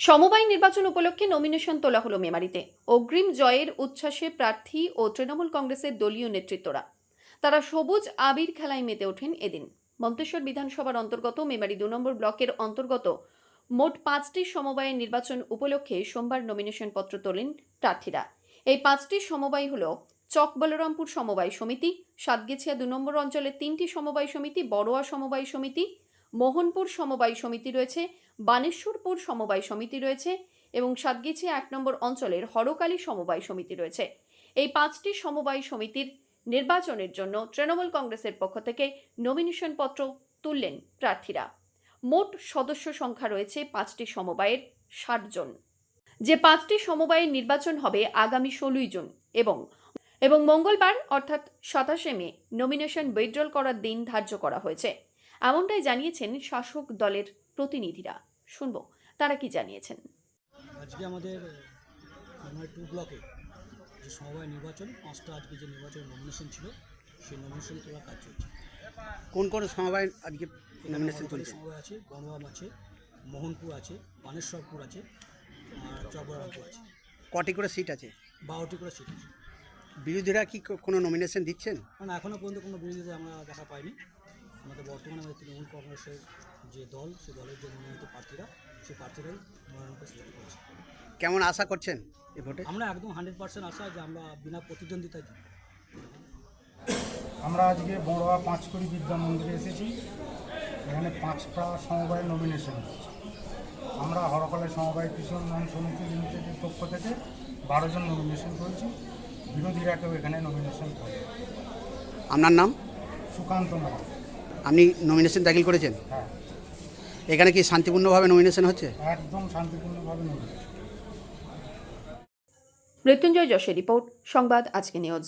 সমবায় নির্বাচন উপলক্ষে নমিনেশন তোলা হলো মেমারিতে। অগ্রিম জয়ের উচ্ছ্বাসে প্রার্থী ও তৃণমূল কংগ্রেসের দলীয় নেতৃত্বরা। তারা সবুজ আবির খেলায় মেতে ওঠেন এদিন। মন্তেশ্বর বিধানসভার অন্তর্গত মেমারি দু নম্বর ব্লকের অন্তর্গত মোট পাঁচটি সমবায়ের নির্বাচন উপলক্ষে সোমবার নমিনেশন পত্র তোলেন প্রার্থীরা। এই পাঁচটি সমবায় হল চক বলরামপুর সমবায় সমিতি, সাতগেছিয়া দু নম্বর অঞ্চলের তিনটি সমবায় সমিতি, বড়োয়া সমবায় সমিতি মোহনপুর সমবায় সমিতি রয়েছে, বানেশ্বরপুর সমবায় সমিতি রয়েছে এবং সাতগেছিয়া এক নম্বর অঞ্চলের হরকালী সমবায় সমিতি রয়েছে। এই পাঁচটি সমবায় সমিতির নির্বাচনের জন্য তৃণমূল কংগ্রেসের পক্ষ থেকে নমিনেশন পত্র তুললেন প্রার্থীরা। মোট সদস্য সংখ্যা রয়েছে পাঁচটি সমবায়ের ষাট জন। যে পাঁচটি সমবায়ের নির্বাচন হবে আগামী ষোলোই জুন এবং এবং মঙ্গলবার অর্থাৎ সাতাশে মে নমিনেশন উইথড্রল করার দিন ধার্য করা হয়েছে। এমনটাই জানিয়েছেন শাসক দলের প্রতিনিধিরা। শুনব তারা কি জানিয়েছেন? আজকে আমাদের আমার টু ব্লকে যে সমবায় নির্বাচন পাঁচটা আজকে যে নির্বাচন নমিনেশন ছিল সেই নমিনেশন তোলার কাজ চলছে। কোন কোন সমবায় আজকে নমিনেশন চলছে? সমবায় আছে বনবাম আছে মোহনপুর আছে পানেশ্বরপুর আছে আর চকবরামপুর আছে। কটি করে সিট আছে? বারোটি করে সিট আছে। বিরোধীরা কি কোনো নমিনেশন দিচ্ছেন? কারণ এখনও পর্যন্ত কোনো বিরোধীদের আমরা দেখা পাইনি। আমাদের বর্তমানে আমাদের তৃণমূল কংগ্রেসের যে দল সে দলের যে মনোনীত প্রার্থীরা সেই প্রার্থীরাই মনোনয়নকে সিলেক্ট করেছে। কেমন আশা করছেন এই ভোটে? আমরা একদম হান্ড্রেড পার্সেন্ট আশা যে আমরা বিনা প্রতিদ্বন্দ্বিতায় জিতব। আমরা আজকে বড়োয়া পাঁচকুড়ি বিদ্যা মন্দিরে এসেছি। এখানে পাঁচটা সমবায় নমিনেশন হচ্ছে আমরা হরকলের সমবায় কৃষক উন্নয়ন সমিতি লিমিটেডের পক্ষ থেকে বারো জন নমিনেশন করেছি। বিরোধীরা কেউ এখানে নমিনেশন করে আপনার নাম? সুকান্ত মহান আপনি নমিনেশন দাখিল করেছেন? হ্যাঁ। এখানে কি শান্তিপূর্ণভাবে নমিনেশন হচ্ছে? একদম শান্তিপূর্ণভাবে নমিনেশন মৃত্যুঞ্জয় যশের রিপোর্ট সংবাদ আজকে নিউজ।